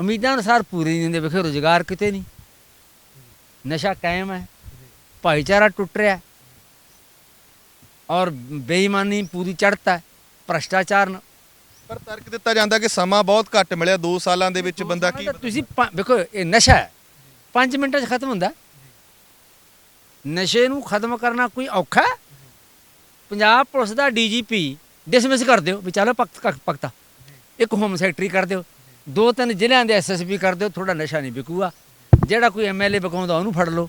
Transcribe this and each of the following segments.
ਉਮੀਦਾਂ ਅਨੁਸਾਰ ਪੂਰੇ ਨਹੀਂ ਦਿੰਦੇ ਵੇਖੋ ਰੁਜ਼ਗਾਰ ਕਿਤੇ ਨਹੀਂ। ਨਸ਼ਾ ਕਾਇਮ ਹੈ ਭਾਈਚਾਰਾ ਟੁੱਟ ਰਿਹਾ। ਔਰ ਬੇਈਮਾਨੀ ਪੂਰੀ ਚੜ੍ਹਤਾ ਹੈ ਭ੍ਰਸ਼ਟਾਚਾਰ ਨ- ਪਰ ਤਰਕ ਦਿੱਤਾ ਜਾਂਦਾ ਕਿ ਸਮਾਂ ਬਹੁਤ ਘੱਟ ਮਿਲਿਆ 2 ਸਾਲਾਂ ਦੇ ਵਿੱਚ ਬੰਦਾ ਕੀ ਤੁਸੀਂ ਵੇਖੋ ਇਹ ਨਸ਼ਾ ਹੈ। 5 ਮਿੰਟਾਂ 'ਚ ਖਤਮ ਹੁੰਦਾ। ਨਸ਼ੇ ਨੂੰ ਖਤਮ ਕਰਨਾ ਕੋਈ ਔਖਾ ਪੰਜਾਬ ਪੁਲਿਸ ਦਾ ਡੀਜੀਪੀ ਡਿਸਮਿਸ ਕਰ ਦਿਓ ਵੀ ਚਲੋ ਪਕਤਾ ਇੱਕ ਹੋਮ ਸੈਕਟਰੀ ਕਰ ਦਿਓ। ਦੋ ਤਿੰਨ ਜ਼ਿਲ੍ਹਿਆਂ ਦੇ ਐਸਐਸਪੀ ਕਰ ਦਿਓ ਥੋੜਾ ਨਸ਼ਾ ਨਹੀਂ ਵਿਕੂਗਾ। ਜਿਹੜਾ ਕੋਈ ਐਮਐਲਏ ਵਿਕਾਉਂਦਾ ਉਹਨੂੰ ਫੜ ਲਓ।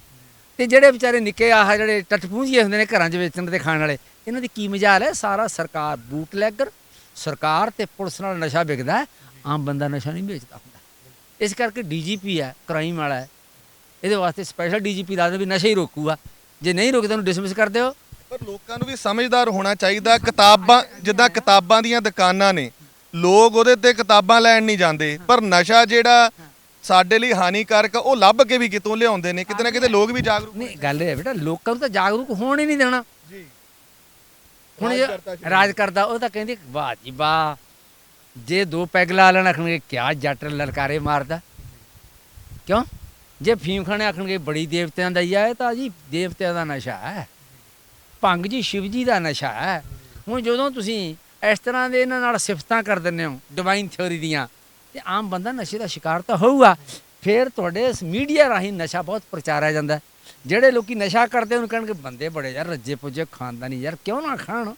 ਤੇ ਜਿਹੜੇ ਵਿਚਾਰੇ ਨਿੱਕੇ ਆਹ ਜਿਹੜੇ ਟੱਟਪੂੰਝੀਏ ਹੁੰਦੇ ਨੇ ਘਰਾਂ 'ਚ ਵੇਚਣ ਤੇ ਖਾਣ ਵਾਲੇ, ਇਹਨਾਂ ਦੀ ਕੀ ਮਜਾਲ ਹੈ? ਸਾਰਾ ਸਰਕਾਰ ਬੂਟ ਲੈਗਰ, ਸਰਕਾਰ ਤੇ ਪੁਲਿਸ ਨਾਲ ਨਸ਼ਾ ਵਿਕਦਾ ਆਮ ਬੰਦਾ ਨਸ਼ਾ ਨਹੀਂ ਵੇਚਦਾ ਹੁੰਦਾ। ਇਸ ਕਰਕੇ ਡੀਜੀਪੀ ਹੈ, ਕ੍ਰਾਈਮ ਵਾਲਾ ਹੈ। ਇਹਦੇ ਵਾਸਤੇ ਸਪੈਸ਼ਲ ਡੀਜੀਪੀ ਲਾ ਦੇ ਵੀ ਨਸ਼ਾ ਹੀ ਰੋਕੂਗਾ। ਜੇ ਨਹੀਂ ਰੋਕਦਾ, ਉਹਨੂੰ ਡਿਸਮਿਸ ਕਰ ਦਿਓ। ਪਰ ਲੋਕਾਂ ਨੂੰ ਵੀ ਸਮਝਦਾਰ ਹੋਣਾ ਚਾਹੀਦਾ, ਕਿਤਾਬਾਂ, ਜਿੱਦਾਂ ਕਿਤਾਬਾਂ ਦੀਆਂ ਦੁਕਾਨਾਂ ਨੇ ਲੋਕ ਉਹਦੇ ਤੇ ਕਿਤਾਬਾਂ ਲੈਣ ਨਹੀਂ ਜਾਂਦੇ ਪਰ ਨਸ਼ਾ ਜਿਹੜਾ ਸਾਡੇ ਲਈ ਹਾਨੀਕਾਰਕ ਉਹ ਲੱਭ ਕੇ ਵੀ ਕਿਤੋਂ ਲਿਆਉਂਦੇ ਨੇ ਕਿਤੇ ਨਾ ਕਿਤੇ ਲੋਕ ਵੀ ਜਾਗਰੂਕ ਨਹੀਂ ਗੱਲ ਇਹ ਹੈ ਬੇਟਾ ਲੋਕਾਂ ਨੂੰ ਤਾਂ ਜਾਗਰੂਕ ਹੋਣ ਹੀ ਨਹੀਂ ਦੇਣਾ। ਜੀ। ਹੁਣ ਰਾਜ ਕਰਦਾ ਉਹ ਤਾਂ ਕਹਿੰਦੇ ਵਾਹ ਜੀ ਵਾਹ ਜੇ ਦੋ ਪੈਗ ਲਾ ਲੈਣ ਆਖਣਗੇ ਕਿਆ ਜੱਟ ਲਲਕਾਰੇ ਮਾਰਦਾ। ਕਿਉਂ? ਜੇ ਫੀਮ ਖਾਣੇ ਆਖਣਗੇ ਬੜੀ ਦੇਵਤਿਆਂ ਦਾ ਹੀ ਆ ਇਹ ਤਾਂ ਜੀ ਦੇਵਤਿਆਂ ਦਾ ਨਸ਼ਾ ਹੈ। ਭੰਗ ਜੀ ਸ਼ਿਵ ਜੀ ਦਾ ਨਸ਼ਾ ਹੈ। ਹੁਣ ਜਦੋਂ ਤੁਸੀਂ ਇਸ ਤਰ੍ਹਾਂ ਦੇ ਇਹਨਾਂ ਨਾਲ ਸਿਫਤਾਂ ਕਰ ਦਿੰਦੇ ਹੋ ਡਿਵਾਈਨ ਥਿਉਰੀ ਦੀਆਂ। ਤੇ ਆਮ ਬੰਦਾ ਨਸ਼ੇ ਦਾ ਸ਼ਿਕਾਰ ਤਾਂ ਹੋਊਗਾ। ਫਿਰ ਤੁਹਾਡੇ ਇਸ ਮੀਡੀਆ ਰਾਹੀਂ ਨਸ਼ਾ ਬਹੁਤ ਪ੍ਰਚਾਰਿਆ ਜਾਂਦਾ ਜਿਹੜੇ ਲੋਕੀ ਨਸ਼ਾ ਕਰਦੇ, ਉਹਨੂੰ ਕਹਿਣਗੇ, ਬੰਦੇ ਬੜੇ ਯਾਰ, ਰੱਜੇ ਪੁੱਜੇ ਖਾਂਦਾ ਨਹੀਂ ਯਾਰ, ਕਿਉਂ ਨਾ ਖਾਣ?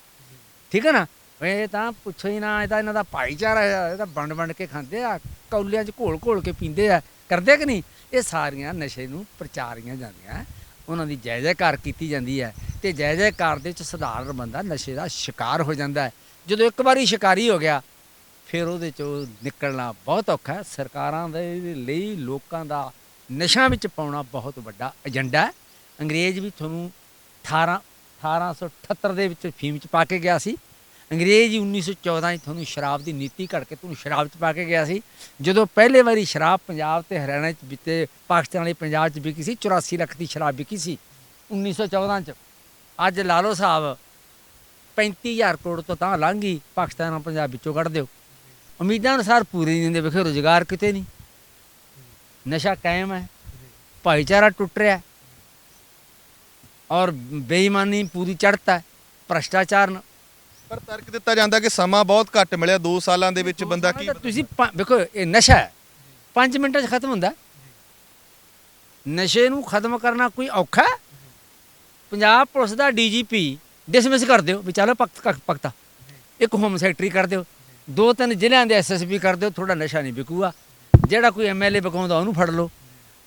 ਠੀਕ ਹੈ ਨਾ? ਇਹ ਤਾਂ ਪੁੱਛੋ ਹੀ ਨਾ, ਇਹ ਤਾਂ ਇਹਨਾਂ ਦਾ ਭਾਈਚਾਰਾ ਹੈ, ਇਹ ਤਾਂ ਵੰਡ ਵੰਡ ਕੇ ਖਾਂਦੇ ਆ, ਕੌਲਿਆਂ 'ਚ ਘੋਲ ਘੋਲ ਕੇ ਪੀਂਦੇ ਆ। ਕਰਦੇ ਕਿ ਨਹੀਂ? ਇਹ ਸਾਰੀਆਂ ਨਸ਼ੇ ਨੂੰ ਪ੍ਰਚਾਰੀਆਂ ਜਾਂਦੀਆਂ ਉਹਨਾਂ ਦੀ ਜੈ ਜੈਕਾਰ ਕੀਤੀ ਜਾਂਦੀ ਹੈ। ਤੇ ਜੈ ਜੈਕਾਰ ਦੇ ਵਿੱਚ ਸਧਾਰਨ ਬੰਦਾ ਨਸ਼ੇ ਦਾ ਸ਼ਿਕਾਰ ਹੋ ਜਾਂਦਾ ਹੈ। ਜਦੋਂ ਇੱਕ ਵਾਰੀ ਸ਼ਿਕਾਰੀ ਹੋ ਗਿਆ, ਫਿਰ ਉਹਦੇ ਚੋਂ ਨਿਕਲਣਾ ਬਹੁਤ ਔਖਾ ਹੈ। ਸਰਕਾਰਾਂ ਦੇ ਲਈ ਲੋਕਾਂ ਦਾ ਨਸ਼ਾ ਵਿੱਚ ਪਾਉਣਾ ਬਹੁਤ ਵੱਡਾ ਏਜੰਡਾ ਹੈ। ਅੰਗਰੇਜ਼ ਵੀ ਤੁਹਾਨੂੰ 18 1878 ਦੇ ਵਿੱਚ ਫੀਮ ਚ ਪਾ ਕੇ ਗਿਆ ਸੀ। ਅੰਗਰੇਜ਼ ਹੀ 1914 ਚ ਤੁਹਾਨੂੰ ਸ਼ਰਾਬ ਦੀ ਨੀਤੀ ਘੜ ਕੇ ਤੁਹਾਨੂੰ ਸ਼ਰਾਬ ਚ ਪਾ ਕੇ ਗਿਆ ਸੀ। ਜਦੋਂ ਪਹਿਲੇ ਵਾਰੀ ਸ਼ਰਾਬ ਪੰਜਾਬ ਤੇ ਹਰਿਆਣਾ ਚ ਵਿਤੇ ਪਾਕਿਸਤਾਨ ਵਾਲੀ ਪੰਜਾਬ ਚ ਵਿਕੀ ਸੀ 84 ਲੱਖ ਦੀ ਸ਼ਰਾਬ ਵਿਕੀ ਸੀ 1914 ਚ। ਅੱਜ ਲਾਲੋ ਸਾਹਿਬ 35000 ਕਰੋੜ ਤੋਂ ਤਾਂ ਲੰਘ ਗਈ ਪਾਕਿਸਤਾਨ ਨਾਲ ਪੰਜਾਬ ਵਿੱਚੋਂ ਕੱਢ ਦਿਓ ਉਮੀਦਾਂ ਅਨੁਸਾਰ ਪੂਰੇ ਨਹੀਂ ਦਿੰਦੇ ਵੇਖੋ ਰੁਜ਼ਗਾਰ ਕਿਤੇ ਨਹੀਂ ਨਸ਼ਾ ਕਾਇਮ ਹੈ ਭਾਈਚਾਰਾ ਟੁੱਟ ਰਿਹਾ ਹੈ। ਔਰ ਬੇਈਮਾਨੀ ਪੂਰੀ ਚੜ੍ਹਤਾ ਹੈ ਭ੍ਰਸ਼ਟਾਚਾਰ ਨ- ਪਰ ਤਰਕ ਦਿੱਤਾ ਜਾਂਦਾ ਕਿ ਸਮਾਂ ਬਹੁਤ ਘੱਟ ਮਿਲਿਆ 2 ਸਾਲਾਂ ਦੇ ਵਿੱਚ ਬੰਦਾ ਕੀ ਤੁਸੀਂ ਪ- ਵੇਖੋ ਇਹ ਨਸ਼ਾ ਹੈ 5 ਮਿੰਟਾਂ 'ਚ ਖਤਮ ਹੁੰਦਾ ਹੈ। ਨਸ਼ੇ ਨੂੰ ਖਤਮ ਕਰਨਾ ਕੋਈ ਔਖਾ ਹੈ ਪੰਜਾਬ ਪੁਲਿਸ ਦਾ ਡੀਜੀਪੀ ਡਿਸਮਿਸ ਕਰ ਦਿਓ, ਵੀ ਚਲੋ ਪਕਤਾ ਇੱਕ ਹੋਮ ਸੈਕਟਰੀ ਕਰ ਦਿਓ, ਦੋ ਤਿੰਨ ਜ਼ਿਲ੍ਹਿਆਂ ਦੇ ਐਸਐਸਪੀ ਕਰ ਦਿਓ ਥੋੜਾ ਨਸ਼ਾ ਨਹੀਂ ਵਿਕੂਗਾ। ਜਿਹੜਾ ਕੋਈ ਐਮਐਲਏ ਵਿਕਾਉਂਦਾ, ਉਹਨੂੰ ਫੜ ਲਓ।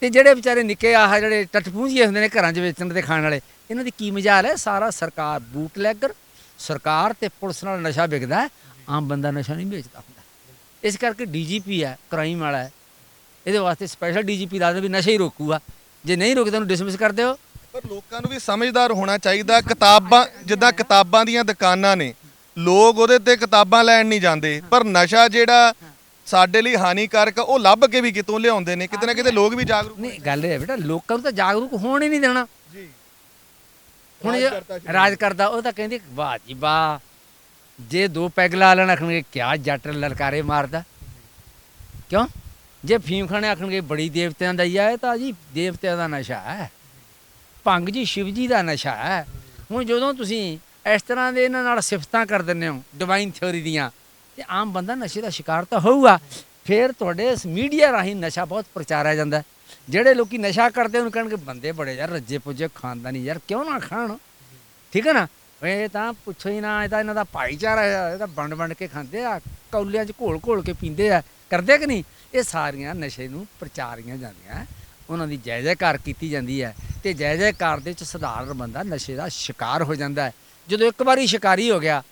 ਤੇ ਜਿਹੜੇ ਵਿਚਾਰੇ ਨਿੱਕੇ ਆਹ ਜਿਹੜੇ ਟੱਟਪੂੰਝੀਏ ਹੁੰਦੇ ਨੇ ਘਰਾਂ 'ਚ ਵੇਚਣ ਤੇ ਖਾਣ ਵਾਲੇ, ਇਹਨਾਂ ਦੀ ਕੀ ਮਜਾਲ ਹੈ? ਸਾਰਾ ਸਰਕਾਰ ਬੂਟ ਲੈਗਰ, ਸਰਕਾਰ ਤੇ ਪੁਲਿਸ ਨਾਲ ਨਸ਼ਾ ਵਿਕਦਾ ਆਮ ਬੰਦਾ ਨਸ਼ਾ ਨਹੀਂ ਵੇਚਦਾ ਹੁੰਦਾ। ਇਸ ਕਰਕੇ ਡੀਜੀਪੀ ਹੈ, ਕ੍ਰਾਈਮ ਵਾਲਾ ਹੈ। ਇਹਦੇ ਵਾਸਤੇ ਸਪੈਸ਼ਲ ਡੀਜੀਪੀ ਲਾ ਦੇ ਵੀ ਨਸ਼ਾ ਹੀ ਰੋਕੂਗਾ। ਜੇ ਨਹੀਂ ਰੋਕਦਾ ਉਹਨੂੰ ਡਿਸਮਿਸ ਕਰ ਦਿਓ। ਪਰ ਲੋਕਾਂ ਨੂੰ ਵੀ ਸਮਝਦਾਰ ਹੋਣਾ ਚਾਹੀਦਾ ਕਿਤਾਬਾਂ ਜਿੱਦਾਂ ਕਿਤਾਬਾਂ ਦੀਆਂ ਦੁਕਾਨਾਂ ਨੇ। ਲੋਕ ਉਹਦੇ ਤੇ ਕਿਤਾਬਾਂ ਲੈਣ ਨਹੀਂ ਜਾਂਦੇ ਪਰ ਨਸ਼ਾ ਜਿਹੜਾ ਸਾਡੇ ਲਈ ਹਾਨੀਕਾਰਕ ਆ, ਉਹ ਲੱਭ ਕੇ ਵੀ ਕਿਤੋਂ ਲਿਆਉਂਦੇ ਨੇ। ਕਿਤੇ ਨਾ ਕਿਤੇ ਲੋਕ ਵੀ ਜਾਗਰੂਕ ਨਹੀਂ ਗੱਲ ਇਹ ਹੈ ਬੇਟਾ ਲੋਕਾਂ ਨੂੰ ਤਾਂ ਜਾਗਰੂਕ ਹੋਣ ਹੀ ਨਹੀਂ ਦੇਣਾ। ਜੀ। ਹੁਣ ਰਾਜ ਜੇ। ਰਾਜ ਕਰਦਾ ਉਹ ਤਾਂ ਕਹਿੰਦੇ ਵਾਹ ਜੀ ਵਾਹ ਜੇ ਦੋ ਪੈਗ ਲਾ ਲੈਣ ਆਖਣਗੇ ਕਿਆ ਜੱਟ ਲਲਕਾਰੇ ਮਾਰਦਾ। ਕਿਉਂ? ਜੇ ਫੀਮ ਖਾਣੇ ਆਖਣਗੇ ਬੜੀ ਦੇਵਤਿਆਂ ਦਾ ਹੀ ਆ ਇਹ ਤਾਂ ਜੀ ਦੇਵਤਿਆਂ ਦਾ ਨਸ਼ਾ ਹੈ। ਭੰਗ ਜੀ ਸ਼ਿਵ ਜੀ ਦਾ ਨਸ਼ਾ ਹੈ। ਹੁਣ ਜਦੋਂ ਤੁਸੀਂ ਇਸ ਤਰ੍ਹਾਂ ਦੇ ਇਹਨਾਂ ਨਾਲ ਸਿਫਤਾਂ ਕਰ ਦਿੰਦੇ ਹੋ ਡਿਵਾਈਨ ਥਿਉਰੀ ਦੀਆਂ, ਤੇ ਆਮ ਬੰਦਾ ਨਸ਼ੇ ਦਾ ਸ਼ਿਕਾਰ ਤਾਂ ਹੋਊਗਾ। ਫਿਰ ਤੁਹਾਡੇ ਇਸ ਮੀਡੀਆ ਰਾਹੀਂ ਨਸ਼ਾ ਬਹੁਤ ਪ੍ਰਚਾਰਿਆ ਜਾਂਦਾ ਜਿਹੜੇ ਲੋਕੀ ਨਸ਼ਾ ਕਰਦੇ ਉਹਨੂੰ ਕਹਿਣਗੇ, ਬੰਦੇ ਬੜੇ ਯਾਰ, ਰੱਜੇ ਪੁੱਜੇ ਖਾਂਦਾ ਨਹੀਂ ਯਾਰ, ਕਿਉਂ ਨਾ ਖਾਣ? ਠੀਕ ਹੈ ਨਾ? ਇਹ ਤਾਂ ਪੁੱਛੋ ਹੀ ਨਾ, ਇਹ ਤਾਂ ਇਹਨਾਂ ਦਾ ਭਾਈਚਾਰਾ ਹੈ, ਇਹ ਤਾਂ ਵੰਡ ਵੰਡ ਕੇ ਖਾਂਦੇ ਆ, ਕੌਲਿਆਂ 'ਚ ਘੋਲ ਘੋਲ ਕੇ ਪੀਂਦੇ ਆ। ਕਰਦੇ ਕਿ ਨਹੀਂ? ਇਹ ਸਾਰੀਆਂ ਨਸ਼ੇ ਨੂੰ ਪ੍ਰਚਾਰੀਆਂ ਜਾਂਦੀਆਂ ਉਹਨਾਂ ਦੀ ਜੈ ਜੈਕਾਰ ਕੀਤੀ ਜਾਂਦੀ ਹੈ। ਤੇ ਜੈ ਜੈਕਾਰ ਦੇ ਵਿੱਚ ਸਧਾਰਨ ਬੰਦਾ ਨਸ਼ੇ ਦਾ ਸ਼ਿਕਾਰ ਹੋ ਜਾਂਦਾ ਹੈ। ਜਦੋਂ ਇੱਕ ਵਾਰੀ ਸ਼ਿਕਾਰੀ ਹੋ ਗਿਆ,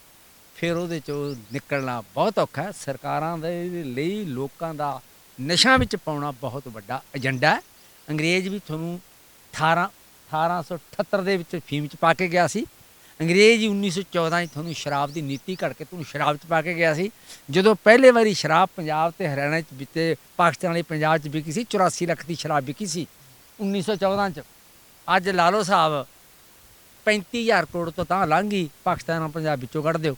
ਫਿਰ ਉਹਦੇ ਚੋਂ ਨਿਕਲਣਾ ਬਹੁਤ ਔਖਾ ਹੈ। ਸਰਕਾਰਾਂ ਦੇ ਲਈ ਲੋਕਾਂ ਦਾ ਨਸ਼ਾ ਵਿੱਚ ਪਾਉਣਾ ਬਹੁਤ ਵੱਡਾ ਏਜੰਡਾ ਹੈ। ਅੰਗਰੇਜ਼ ਵੀ ਤੁਹਾਨੂੰ 18 1878 ਦੇ ਵਿੱਚ ਫੀਮ ਚ ਪਾ ਕੇ ਗਿਆ ਸੀ। ਅੰਗਰੇਜ਼ ਹੀ 1914 ਚ ਤੁਹਾਨੂੰ ਸ਼ਰਾਬ ਦੀ ਨੀਤੀ ਘੜ ਕੇ ਤੁਹਾਨੂੰ ਸ਼ਰਾਬ ਚ ਪਾ ਕੇ ਗਿਆ ਸੀ। ਜਦੋਂ ਪਹਿਲੇ ਵਾਰੀ ਸ਼ਰਾਬ ਪੰਜਾਬ ਤੇ ਹਰਿਆਣਾ ਚ ਵਿਤੇ ਪਾਕਿਸਤਾਨ ਵਾਲੀ ਪੰਜਾਬ ਚ ਵਿਕੀ ਸੀ 84 ਲੱਖ ਦੀ ਸ਼ਰਾਬ ਵਿਕੀ ਸੀ 1914 ਚ। ਅੱਜ ਲਾ ਲਓ ਸਾਹਿਬ 35000 ਕਰੋੜ ਤੋਂ ਤਾਂ ਲੰਘ ਗਈ, ਪਾਕਿਸਤਾਨ ਨਾਲ ਪੰਜਾਬ ਵਿੱਚੋਂ ਕੱਢ ਦਿਓ।